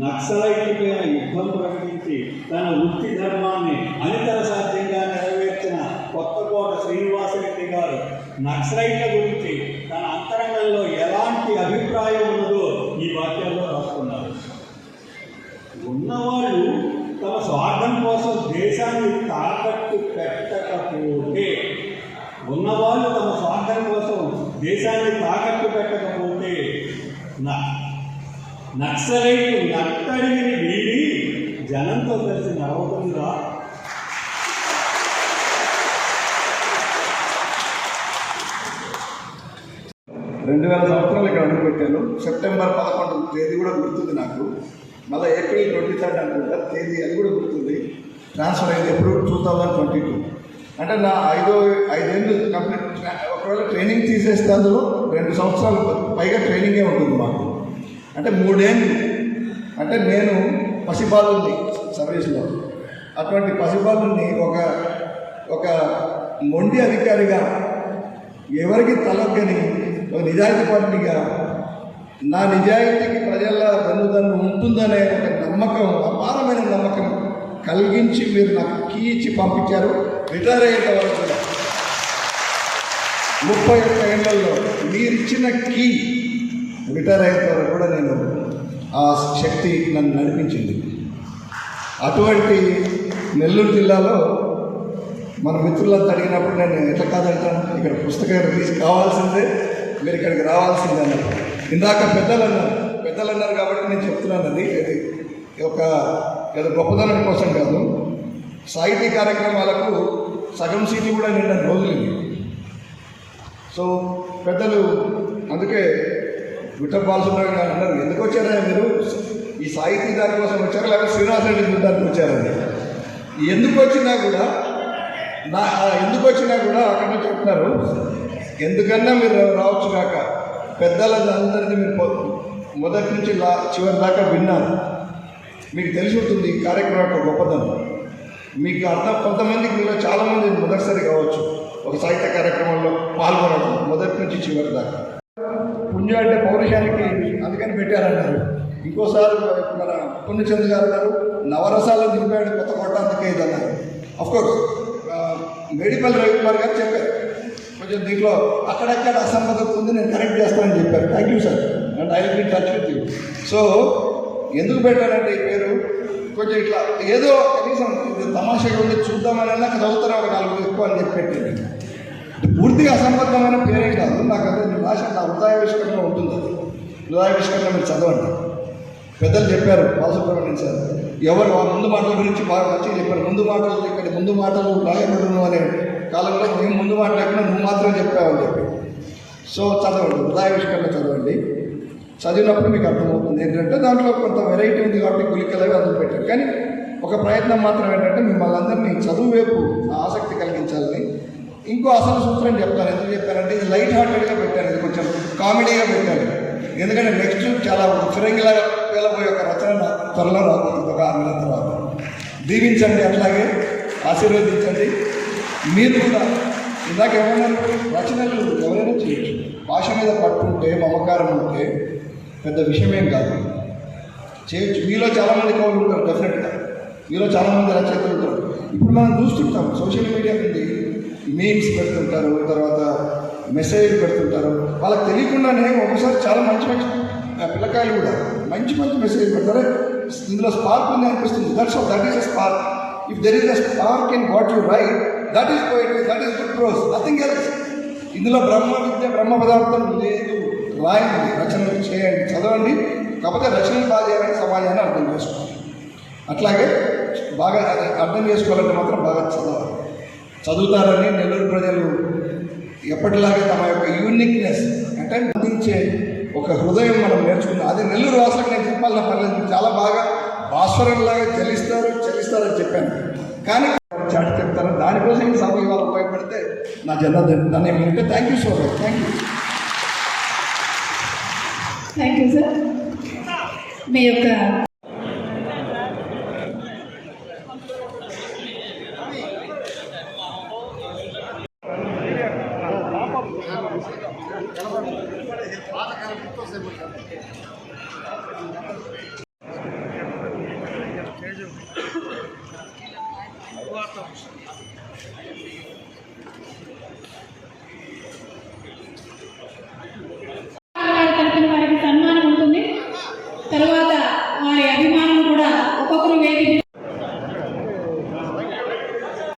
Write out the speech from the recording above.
నక్సలైట్లపైన యుద్ధం ప్రకటించి తన వృత్తి ధర్మాన్ని అనితర సాధ్యంగా నెరవేర్చిన కొత్తకోట శ్రీనివాసరెడ్డి గారు నక్సలైట్ల గురించి తన అంతరంగంలో ఎలాంటి అభిప్రాయం ఉన్నదో ఈ వాక్యంలో రాసుకున్నారు. ఉన్నవాళ్ళు తమ స్వార్థం కోసం దేశాన్ని తాకట్టు పెట్టకపోతే ఉన్నవాళ్ళు తమ స్వార్థం కోసం దేశాన్ని తాకట్టు పెట్టకపోతే నా నక్సలైట్ నట్టడిని వీడి జనంతో కలిసి నడవకుండా. రెండు వేల సంవత్సరాలు ఇక్కడ అడుగుపెట్టాను సెప్టెంబర్ పదకొండు తేదీ కూడా గుర్తుంది నాకు. మళ్ళీ ఏప్రిల్ ట్వంటీ థర్డ్ అనుకుంటా. తేదీ అది కూడా గుర్తుంది. ట్రాన్స్ఫర్ అయింది ఎప్పుడు? Two thousand twenty two. అంటే నా ఐదో ఐదేళ్ళు కంప్లీట్ ఒకవేళ ట్రైనింగ్ తీసేస్తే అందులో రెండు సంవత్సరాలు పైగా ట్రైనింగే ఉంటుంది మాకు. అంటే మూడేళ్ళు. అంటే నేను పసిబాలుంది సర్వీస్లో. అటువంటి పసిబాలుని ఒక ఒక మొండి అధికారిగా ఎవరికి తలొక్కని ఒక నిజాయితీ పార్టీగా నా నిజాయితీకి ప్రజల వెన్నుదన్ను ఉంటుందనే ఒక నమ్మకం అపారమైన నమ్మకం కలిగించి మీరు నాకు కీ ఇచ్చి పంపించారు. రిటైర్ అయ్యేంత వరకు కూడా. ముప్పై ఒక్క ఏళ్ళలో మీరు ఇచ్చిన కీ రిటైర్ అయిన తర్వాత కూడా నేను ఆ శక్తి నన్ను నడిపించింది. అటువంటి నెల్లూరు జిల్లాలో మన మిత్రులంతా అడిగినప్పుడు నేను ఎట్లా కాదంటాను ఇక్కడ పుస్తకం రిలీజ్ కావాల్సిందే మీరు ఇక్కడికి రావాల్సిందే అన్నారు. ఇందాక పెద్దలు అన్నారు పెద్దలు అన్నారు కాబట్టి నేను చెప్తున్నాను అది ఇది ఒక ఏదో గొప్పదనం కోసం కాదు. సాహితీ కార్యక్రమాలకు సగం సీట్లు కూడా నిన్న రోజులు సో పెద్దలు అందుకే విఠల్ బాలసుబ్రహ్మణ్యం అన్నారు ఎందుకు వచ్చారా మీరు? ఈ సాహితీ దాని కోసం వచ్చారు? లేకపోతే శ్రీనివాస రెడ్డి చూడడానికి వచ్చారని ఎందుకు వచ్చినా కూడా నా ఎందుకు వచ్చినా కూడా అక్కడ నుంచి చెప్తున్నారు ఎందుకన్నా మీరు రావచ్చు కాక పెద్దలందరినీ మీరు మొదటి నుంచి లా చివరి దాకా విన్నాను మీకు తెలిసి ఉంటుంది ఈ కార్యక్రమం యొక్క గొప్పదనం మీకు అర్థం కొంతమందికి మీలో చాలామంది మొదటిసారి కావచ్చు ఒక సాహిత్య కార్యక్రమంలో పాల్గొనడం మొదటి నుంచి చివరి దాకా. పుణ్యం అంటే పౌరుషానికి అందుకని పెట్టారన్నారు. ఇంకోసారి మన పుణ్యచంద్ర గారు గారు నవరసాలు నింపాడు కొత్త కోట అందుకే ఇది అన్నారు అఫ్కోర్స్ మేడిపల్లి రవికుమార్ గారు చెప్పారు. కొంచెం దీంట్లో అక్కడక్కడ అసంబద్ధత ఉంది నేను కరెక్ట్ చేస్తానని చెప్పారు. Thank you sir and I will touch with you so ఎందుకు పెట్టారంటే ఈ పేరు? కొంచెం ఇట్లా ఏదో కనీసం ఇది తమాషగా ఉంది చూద్దామని అన్నా చదువుతారా ఒక నాలుగు ఎక్కువ అని చెప్పి పెట్టింది పూర్తిగా అసంబద్ధమైన పేరేం కాదు. నాకు అదే నేను రాసిన నా హృదయావిష్కరణలో ఉంటుంది అది. హృదయావిష్కరణ మీరు చదవండి. పెద్దలు చెప్పారు బాలసుబ్రహ్మణ్యం సార్. ఎవరు ఆ ముందు మాటల గురించి బాగా మంచిగా చెప్పారు. ముందు మాటలు ఇక్కడ ముందు మాటలు రాయబడును అనే కాలంలో మేము ముందు మాట లేకుండా నువ్వు మాత్రం చెప్పావని చెప్పి. సో చదవండి. హృదయావిష్కరణ చదవండి. చదివినప్పుడు మీకు అర్థమవుతుంది. ఏంటంటే దాంట్లో కొంత వెరైటీ ఉంది కాబట్టి గులికలవి అందులో పెట్టారు. కానీ ఒక ప్రయత్నం మాత్రం ఏంటంటే మిమ్మల్ని అందరినీ చదువు వైపు ఇంకో అసలు సూత్రం చెప్తాను. ఎందుకు చెప్పానంటే ఇది లైట్ హార్టెడ్గా పెట్టాను ఇది కొంచెం కామెడీగా పెట్టాను ఎందుకంటే నెక్స్ట్ చాలా ఫిరంగిలాగా వెళ్ళబోయే ఒక రచన త్వరలో రాబోతుంది. ఒక ఆరు నెలల తర్వాత. దీవించండి అట్లాగే ఆశీర్వదించండి. మీరు కూడా ఇందాక ఏమన్నారు రచనలు ఎవరైనా చేయొచ్చు. భాష మీద పట్టుంటే మమకారం ఉంటే పెద్ద విషయమేం కాదు. చేయొచ్చు. మీలో చాలామంది కవులు ఉంటారు డెఫినెట్గా మీలో చాలామంది రచయితలు ఉంటారు. ఇప్పుడు మనం చూస్తుంటాం సోషల్ మీడియా నుండి మీమ్స్ పెడుతుంటారు తర్వాత మెసేజ్ పెడుతుంటారు. వాళ్ళకి తెలియకుండానే ఒకసారి చాలా మంచి మంచి పిల్లకాయలు కూడా మంచి మంచి మెసేజ్ పెడతారు. ఇందులో స్పార్క్ ఉంది అనిపిస్తుంది. That's that is a spark if there is a spark in what you write that is poetry that is good prose nothing else ఇందులో బ్రహ్మ విద్య బ్రహ్మ పదార్థం లేదు. రాయండి రచనలు చేయండి చదవండి. కాకపోతే రచనలు బాగా చేయాలని సమాజాన్ని అర్థం చేసుకోవాలి. అట్లాగే బాగా అర్థం చేసుకోవాలంటే మాత్రం బాగా చదవాలి. చదువుతారని నెల్లూరు ప్రజలు ఎప్పటిలాగే తమ యొక్క యూనిక్నెస్ అంటే అందించే ఒక హృదయం మనం నేర్చుకున్నాం అది నెల్లూరు వాసులకు నేను చెప్పాలన్న పర్లేదు చాలా బాగా భాస్వరంలాగా చలిస్తారు చలిస్తారని చెప్పాను. కానీ చాటి చెప్తారు. దానికోసం ఈ సభ ఇవాళ ఉపయోగపడితే నా జన్మ ధన్యం ఏంటంటే thank you so much thank you thank you sir మీ యొక్క Gracias,